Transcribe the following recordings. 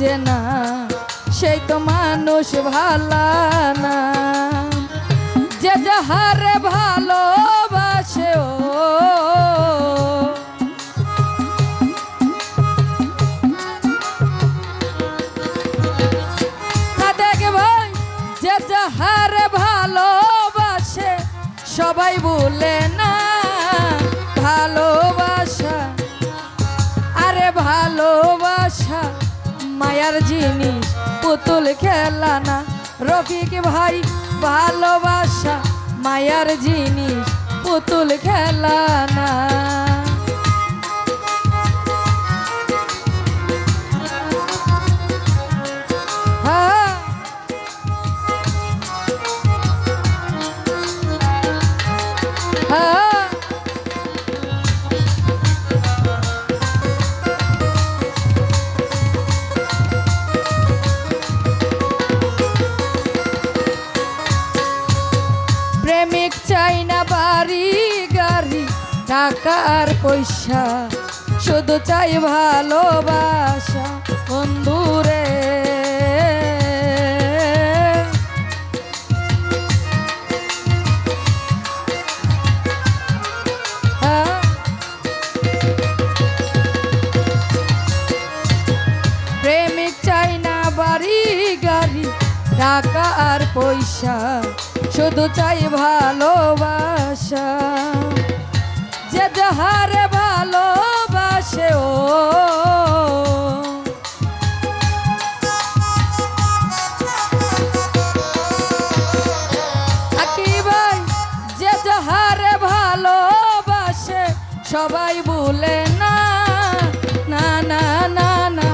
বুঝে না সেই তো মানুষ ভালা না। যে যাহারে ভালোবাসে ও। যে যাহারে ভালোবাসে, সবাই বলে না ভালোবাসা মায়ার জিনিস পুতুল খেলা না। রফিক ভাই ভালোবাসা মায়ার জিনিস পুতুল খেলা না। চাই না বাড়ি গাড়ি, টাকার পয়সা, শুধু চাই ভালোবাসা। বন্ধুরে হ্যাঁ? প্রেমিক বাড়ি টাকা আর পয়সা শুধু চাই ভালোবাসা। যে যাহারে ভালোবাসে ও। যে ভালোবাসে, সবাই বলে না না না না না।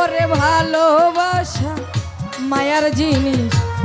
ওরে ভালোবাসা, মায়ার জিনিস।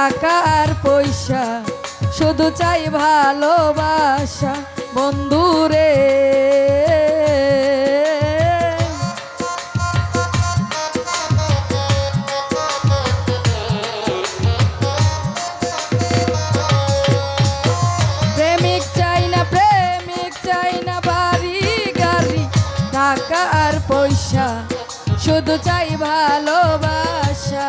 টাকা আর পয়সা শুধু চাই ভালোবাসা। বন্ধুরে প্রেমিক টাকা আর পয়সা শুধু চাই ভালোবাসা।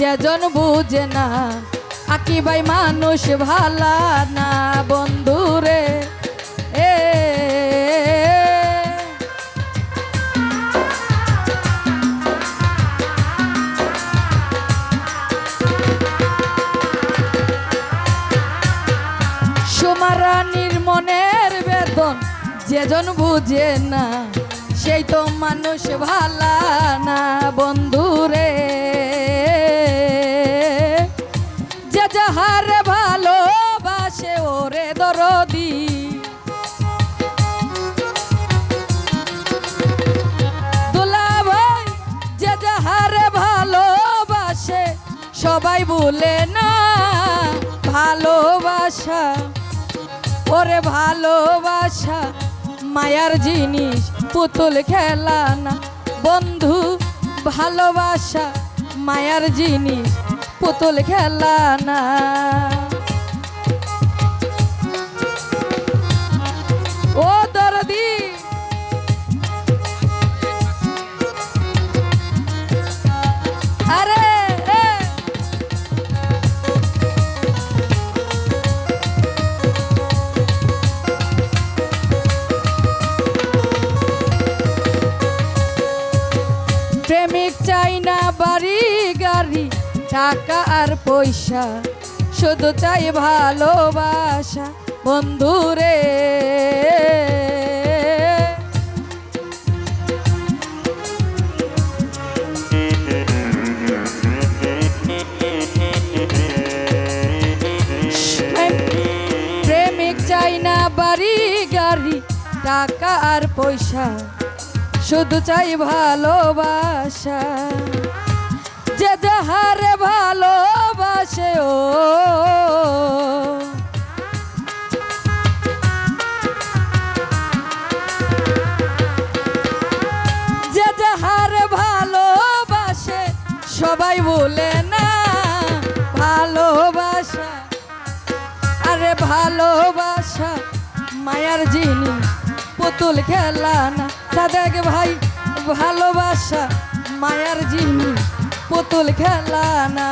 যেজন বুঝে না, আকি ভাই মানুষ ভালা না বন্ধুরে এ, সোমারানির মনের বেদন যেজন বুঝে না, সেই তো মানুষ ভালা না বন্ধুরে বলে না ভালোবাসা, ওরে ভালোবাসা, মায়ার জিনিস, পুতুল খেলা না। বন্ধু, ভালোবাসা, মায়ার জিনিস, পুতুল খেলা না। প্রেমিক চাই না বাড়ি গাড়ি, টাকা আর পয়সা, শুধু চাই ভালোবাসা। বন্ধুরে প্রেমিক চাই না বাড়ি গাড়ি, টাকা আর পয়সা। শুধু চাই ভালোবাসা। যে যাহারে ভালোবাসে ও। যে যাহারে ভালোবাসে, সবাই বলে না ভালোবাসা। আরে ভালোবাসা, মায়ার জিনিস, পুতুল খেলা না সাদেক ভাই ভালোবাসা মায়ার জিনিস পুতুল খেলা না।